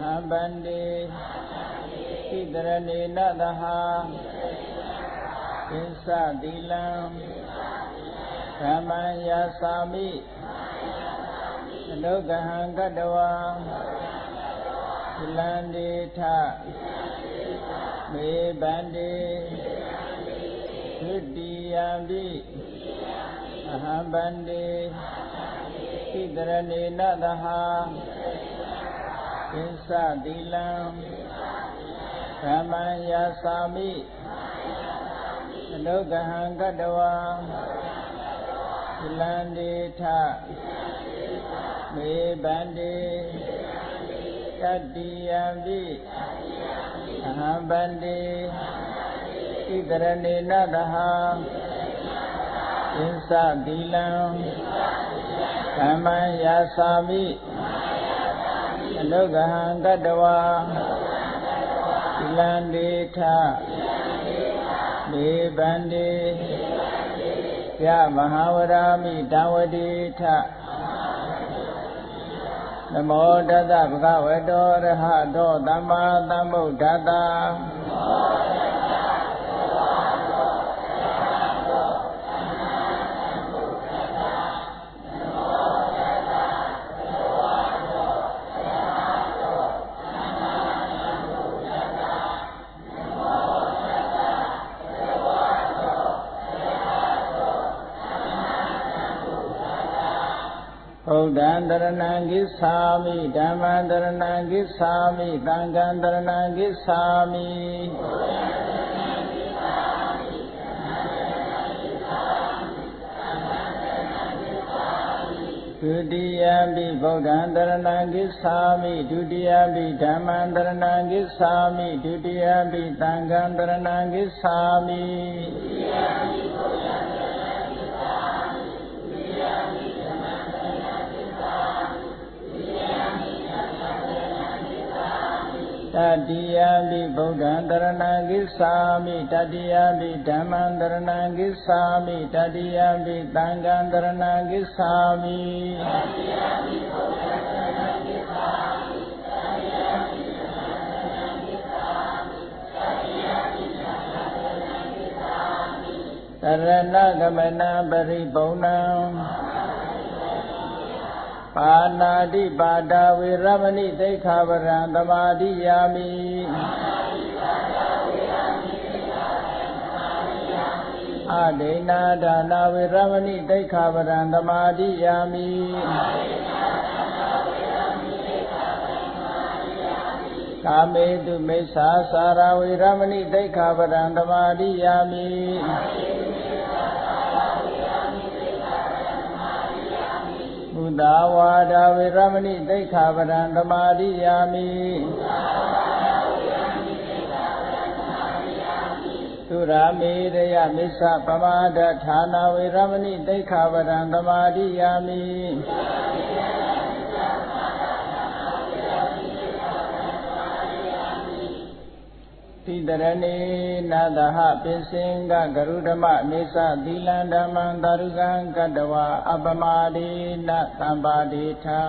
ဟံဗန္တိဣတရဏေနသဟာပိစသီလံဓမ္မံယာသာမိအလုကဟံကတဝံသီလံဒေထမေဗန္တိဒုတိယံပိအဟံဗန္တိဣတရဏေနသဟာ ပိစသီလံဓမ္မံယာသာမိအလုကဟံကတဝံသီလံဒေထမေဗန္တိတတ္တိယံပိအဟံဗန္တိဣတရဏေနသဟာပိစသီလံဓမ္မံယာသာမိ အလုကဟံကတဝါသီလံဒေထမေဗန္တိယမဟာဝရာမိတဝတိထနမောတတဗုဒ္ဓဝတ္တောရဟတောသမ္မာသမ္ဗုဒ္ဓတ္တ ဘုဒ္ဓံတရဏံကိသာမိဓမ္မံတရဏံကိသာမိသံဃံတရဏံကိသာမိဒုတိယံပိဗုဒ္ဓံတရဏံကိသာမိဒုတိယံပိဓမ္မံတရဏံကိသာမိဒုတိယံ ပိသံဃံတရဏံကိသာမိတတိယံပိဗုဒ္ဓံတရဏံကိသာမိတတိယံပိဓမ္မံတရဏံကိသာမိတတိယံပိသံဃံတရဏံကိသာမိတရဏဂမနပရိပုံဏံ ပါဏာတိပါဒဝေရမဏိသိက္ခာပရံသမာဓိယာမိအဒိနာဒါနာဝေရမဏိသိက္ခာပရံသမာဓိယာမိကာမေတုမိစ္ဆာစာရဝေရမဏိသိက္ခာပရံသမာဓိယာမိ ဘုဒ္ဓဝါဒဝေရမဏိသိက္ခာပရံသမာဓိယာမိသုရာမေရယမစ္ဆပမာဒဌာနာဝေရမဏိသိက္ခာပရံသမာဓိယာမိ တိတရဏေနသဟပိစင်္ဂဂရုဓမ္မနေသသီလံဓမ္မံသာရုကံကတဝအပမဒေနသံပါတိထာ